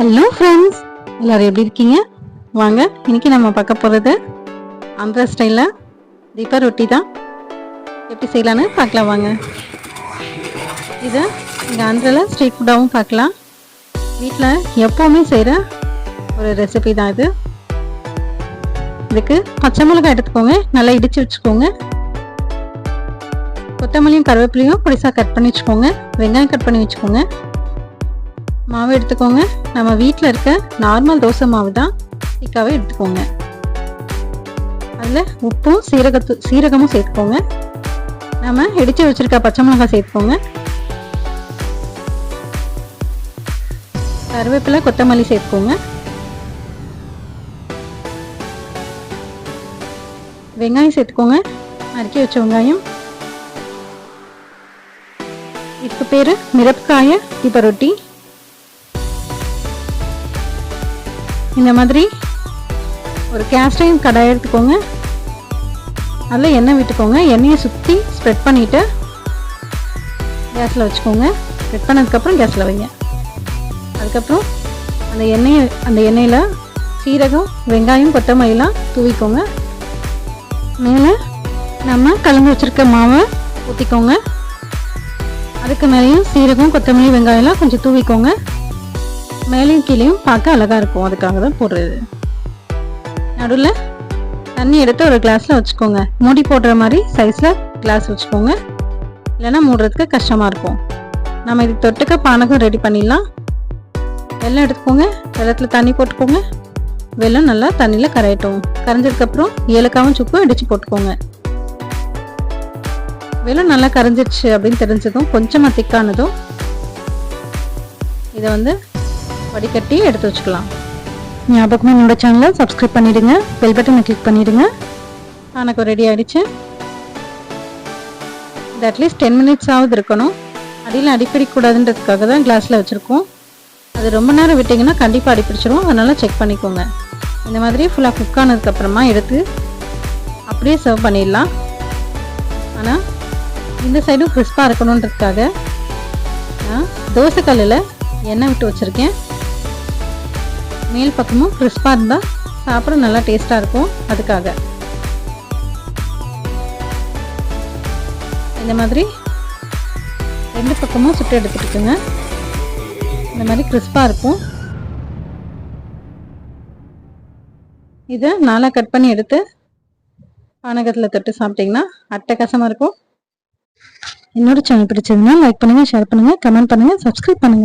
Hello friends எல்லோரும் எப்படி இருக்கீங்க? வாங்க இன்னைக்கு நம்ம பார்க்க போகிறது ஆந்திரா ஸ்டைலில் தீபா ரொட்டி தான். எப்படி செய்யலான்னு பார்க்கலாம் வாங்க. இதை இங்கே ஆந்திராவில் ஸ்ட்ரீட் ஃபுட்டாகவும் பார்க்கலாம். வீட்டில் எப்போவுமே செய்கிற ஒரு ரெசிபி தான் இது. இதுக்கு பச்சை மிளகாய் எடுத்துக்கோங்க நல்லா இடித்து வச்சுக்கோங்க. கொத்தமல்லியும் கருவேப்பிலையும் பொடிசாக கட் பண்ணி வச்சுக்கோங்க. வெங்காயம் கட் பண்ணி வச்சுக்கோங்க. மாவு எடுத்துக்கோங்க. நம்ம வீட்டில் இருக்க நார்மல் தோசை மாவு தான் திக்காவே எடுத்துக்கோங்க. அதில் உப்பும் சீரகத்து சீரகமும் சேர்த்துக்கோங்க. நம்ம இடித்து வச்சுருக்க பச்சை மிளகாய் சேர்த்துக்கோங்க. கருவேப்பிலை கொத்தமல்லி சேர்த்துக்கோங்க. வெங்காயம் சேர்த்துக்கோங்க. நறுக்கி வச்ச வெங்காயம். இதுக்கு பேர் மிரப்பக்காய இப்போ ரொட்டி. இந்த மாதிரி ஒரு கேஸ்டைன் கடாய் எடுத்துக்கோங்க. அதில் எண்ணெய் விட்டுக்கோங்க. எண்ணெயை சுற்றி ஸ்ப்ரெட் பண்ணிவிட்டு கேஸில் வச்சுக்கோங்க. ஸ்ப்ரெட் பண்ணதுக்கப்புறம் கேஸில் வைங்க. அதுக்கப்புறம் அந்த எண்ணெயை அந்த எண்ணெயில் சீரகம் வெங்காயம் கொத்தமல்லாம் தூவிக்கோங்க. மேலே நம்ம கலந்து வச்சுருக்க மாவை ஊற்றிக்கோங்க அதுக்கு மேலேயும் சீரகம் கொத்தமல்லி வெங்காயம்லாம் கொஞ்சம் தூவிக்கோங்க. மேலேயும் கீழேயும் பார்க்க அழகாக இருக்கும். அதுக்காக தான் போடுறது. நடுவில் தண்ணி எடுத்து ஒரு கிளாஸில் வச்சுக்கோங்க. மூடி போடுற மாதிரி சைஸில் கிளாஸ் வச்சுக்கோங்க. இல்லைன்னா மூடுறதுக்கு கஷ்டமாக இருக்கும். நம்ம இதுக்கு தொட்டுக்க பானகம் ரெடி பண்ணிடலாம். வெள்ளம் எடுத்துக்கோங்க. வெள்ளத்தில் தண்ணி போட்டுக்கோங்க. வெள்ளம் நல்லா தண்ணியில் கரையட்டும். கரைஞ்சதுக்கப்புறம் ஏலக்காவும் சுப்பும் இடித்து போட்டுக்கோங்க. வெள்ளம் நல்லா கரைஞ்சிருச்சு அப்படின்னு தெரிஞ்சதும் கொஞ்சமாக திக்கானதும் இதை வந்து வடிகட்டி எடுத்து வச்சுக்கலாம். ஞாபகமாக என்னோட சேனலை சப்ஸ்கிரைப் பண்ணிவிடுங்க பெல் பட்டனை கிளிக் பண்ணிவிடுங்க எனக்கு ரெடி ஆகிடுச்சு இது அட்லீஸ்ட் டென் மினிட்ஸ் ஆகுது இருக்கணும். அடியில் அடிப்பிடிக்கூடாதுன்றதுக்காக தான் கிளாஸில் வச்சுருக்கோம். அது ரொம்ப நேரம் விட்டிங்கன்னா கண்டிப்பாக அடிப்பிடிச்சிரும் அதனால் செக் பண்ணிக்கோங்க. இந்த மாதிரி ஃபுல்லாக குக் ஆனதுக்கப்புறமா எடுத்து அப்படியே சர்வ் பண்ணிடலாம். ஆனால் இந்த சைடும் கிறிஸ்பாக இருக்கணுன்றதுக்காக நான் தோசைக்கல்லில் எண்ணெய் விட்டு வச்சுருக்கேன். மேல் பக்கமும் கிறிஸ்பாக இருந்தால் சாப்பிட நல்லா டேஸ்ட்டாக இருக்கும் அதுக்காக. இந்த மாதிரி ரெண்டு பக்கமும் சுட்டு எடுத்துட்டுக்குங்க இந்த மாதிரி கிறிஸ்பாக இருக்கும். இதை நாளாக கட் பண்ணி எடுத்து பானகத்தில் தொட்டு சாப்பிட்டிங்கன்னா அட்டகாசமாக இருக்கும். என்னோட சேனல் பிடிச்சதுன்னா லைக் பண்ணுங்கள் ஷேர் பண்ணுங்கள் கமெண்ட் பண்ணுங்கள் சப்ஸ்கிரைப் பண்ணுங்கள்